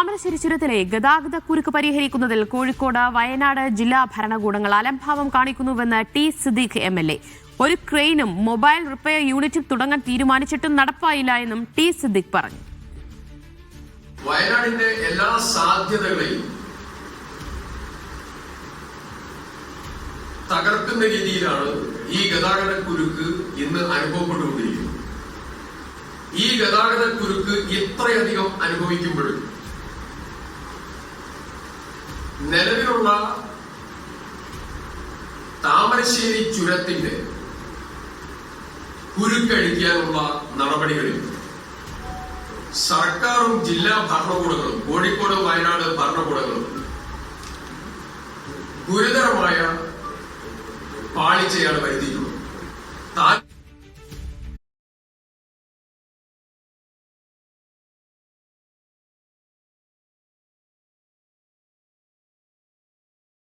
താമരശ്ശേരി ചുരത്തിലെ ഗതാഗത കുരുക്ക് പരിഹരിക്കുന്നതിൽ കോഴിക്കോട് വയനാട് ജില്ലാ ഭരണകൂടങ്ങൾ അലംഭാവം കാണിക്കുന്നുവെന്ന് T. Siddique M L A. ഒരു ക്രെയിനും മൊബൈൽ റിപ്പയർ യൂണിറ്റും തുടങ്ങാൻ തീരുമാനിച്ചിട്ടും നടപ്പായില്ല എന്നും ടി. സിദ്ദീഖ് പറഞ്ഞു. വയനാടിന്റെ എല്ലാ സാധ്യതകളെയും തകർക്കുന്ന രീതിയിലാണ് ഈ ഗതാഗത കുരുക്ക് ഇന്ന് അനുഭവപ്പെട്ടുകൊണ്ടിരിക്കുന്നത്. ഈ ഗതാഗത കുരുക്ക് ഇത്രയധികം അനുഭവിക്കുമ്പോഴും നിലവിലുള്ള താമരശ്ശേരി ചുരത്തിന്റെ കുരുക്കഴിക്കാനുള്ള നടപടികളിൽ സർക്കാരും ജില്ലാ ഭരണകൂടങ്ങളും കോഴിക്കോട് വയനാട് ഭരണകൂടങ്ങളും ഗുരുതരമായ പാളിച്ചയാണ് വരുത്തിയിട്ടുള്ളത്.